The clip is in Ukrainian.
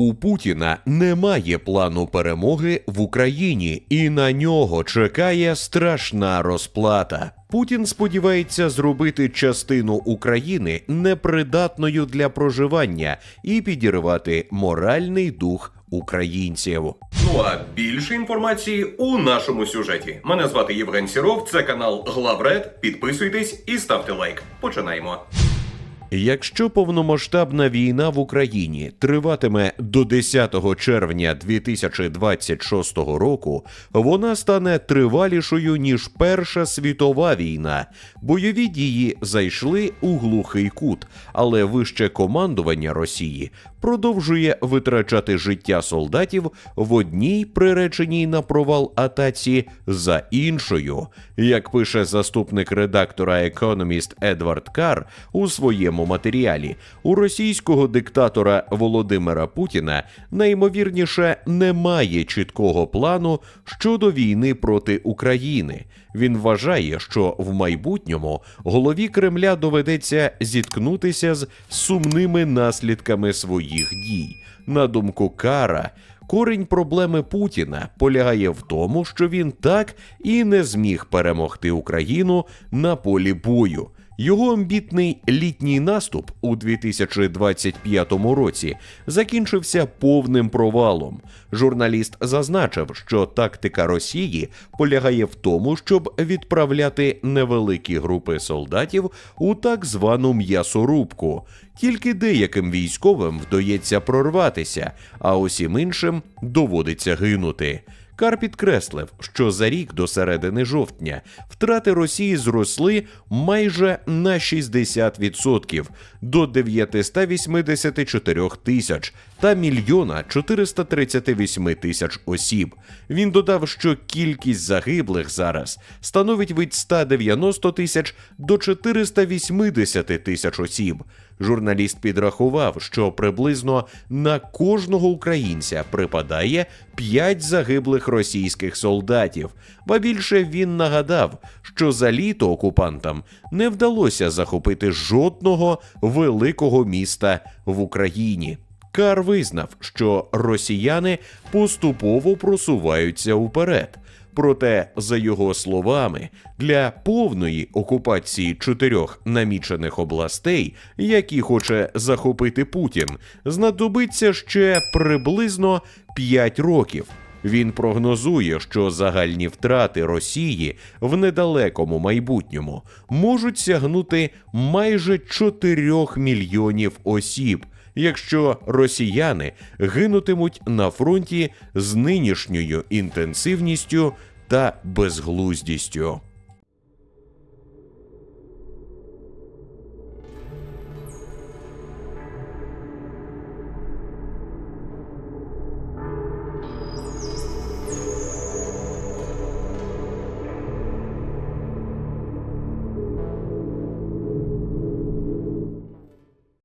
У Путіна немає плану перемоги в Україні, і на нього чекає страшна розплата. Путін сподівається зробити частину України непридатною для проживання і підірвати моральний дух українців. Ну а більше інформації у нашому сюжеті. Мене звати Євген Сіров, це канал Главред. Підписуйтесь і ставте лайк. Починаємо. Якщо повномасштабна війна в Україні триватиме до 10 червня 2026 року, вона стане тривалішою ніж Перша світова війна. Бойові дії зайшли у глухий кут, але вище командування Росії продовжує витрачати життя солдатів в одній приреченій на провал атаці за іншою. Як пише заступник редактора Economist Едвард Кар у своєму матеріалі, у російського диктатора Володимира Путіна найімовірніше немає чіткого плану щодо війни проти України. Він вважає, що в майбутньому голові Кремля доведеться зіткнутися з сумними наслідками своїх дій. На думку Кара, корінь проблеми Путіна полягає в тому, що він так і не зміг перемогти Україну на полі бою. Його амбітний літній наступ у 2025 році закінчився повним провалом. Журналіст зазначив, що тактика Росії полягає в тому, щоб відправляти невеликі групи солдатів у так звану м'ясорубку. Тільки деяким військовим вдається прорватися, а усім іншим доводиться гинути. Кар підкреслив, що за рік до середини жовтня втрати Росії зросли майже на 60% до 984 тисяч та мільйона 438 тисяч осіб. Він додав, що кількість загиблих зараз становить від 190 тисяч до 480 тисяч осіб. Журналіст підрахував, що приблизно на кожного українця припадає 5 загиблих російських солдатів. Ба більше він нагадав, що за літо окупантам не вдалося захопити жодного великого міста в Україні. Кар визнав, що росіяни поступово просуваються уперед. Проте, за його словами, для повної окупації чотирьох намічених областей, які хоче захопити Путін, знадобиться ще приблизно 5 років. Він прогнозує, що загальні втрати Росії в недалекому майбутньому можуть сягнути майже 4 мільйонів осіб якщо росіяни гинутимуть на фронті з нинішньою інтенсивністю та безглуздістю.